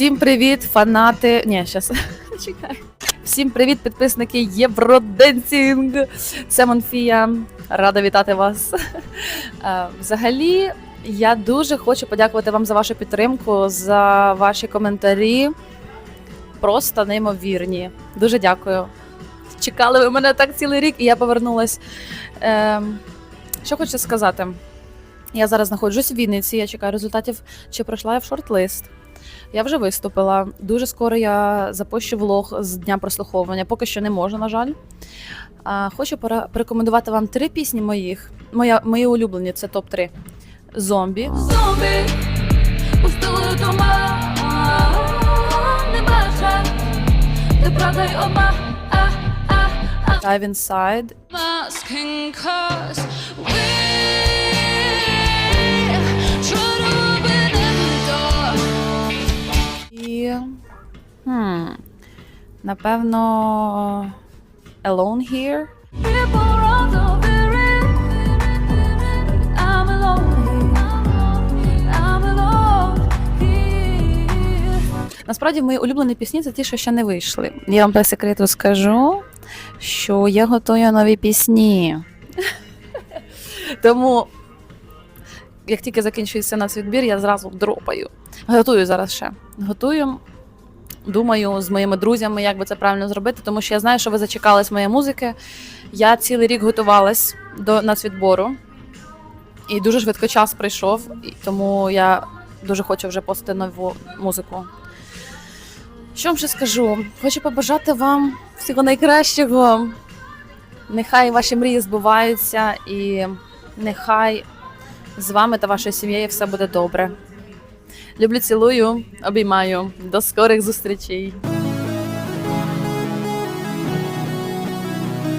Всім привіт, фанати. Ні, щас. Чекай. Всім привіт, підписники Євроденсінг. Це Монфія. Рада вітати вас. Е, Взагалі, я дуже хочу подякувати вам за вашу підтримку, за ваші коментарі. Просто неймовірні. Дуже дякую. Чекали ви мене так цілий рік, і я повернулась. Ем, що хочу сказати? Я зараз знаходжусь в Вінниці, я чекаю результатів, чи пройшла я в шорт-лист. Я вже виступила. Дуже скоро я запущу влог з дня прослуховування. Поки що не можу, на жаль. А, хочу пора- порекомендувати вам три пісні моїх. Моя, мої улюблені це топ-3. Зомбі. Зомбі пустили дома, не бача, ти правда й оба, а, а, а. Dive Inside. Masking cause we Хм, напевно. Alone Here. Насправді мої улюблені пісні це ті, що ще не вийшли. Я вам по секрету скажу, що я готую нові пісні. Тому, як тільки закінчується нацвідбір, я зразу дропаю. Готую зараз ще. Готую. Думаю, з моїми друзями, як би це правильно зробити, тому що я знаю, що ви зачекались моєї музики. Я цілий рік готувалась до нацвідбору. І дуже швидко час прийшов, і тому я дуже хочу вже постити нову музику. Що вам ще скажу? Хочу побажати вам всього найкращого. Нехай ваші мрії збуваються, і нехай з вами та вашою сім'єю все буде добре. Люблю, цілую, обіймаю. До скорих зустрічей.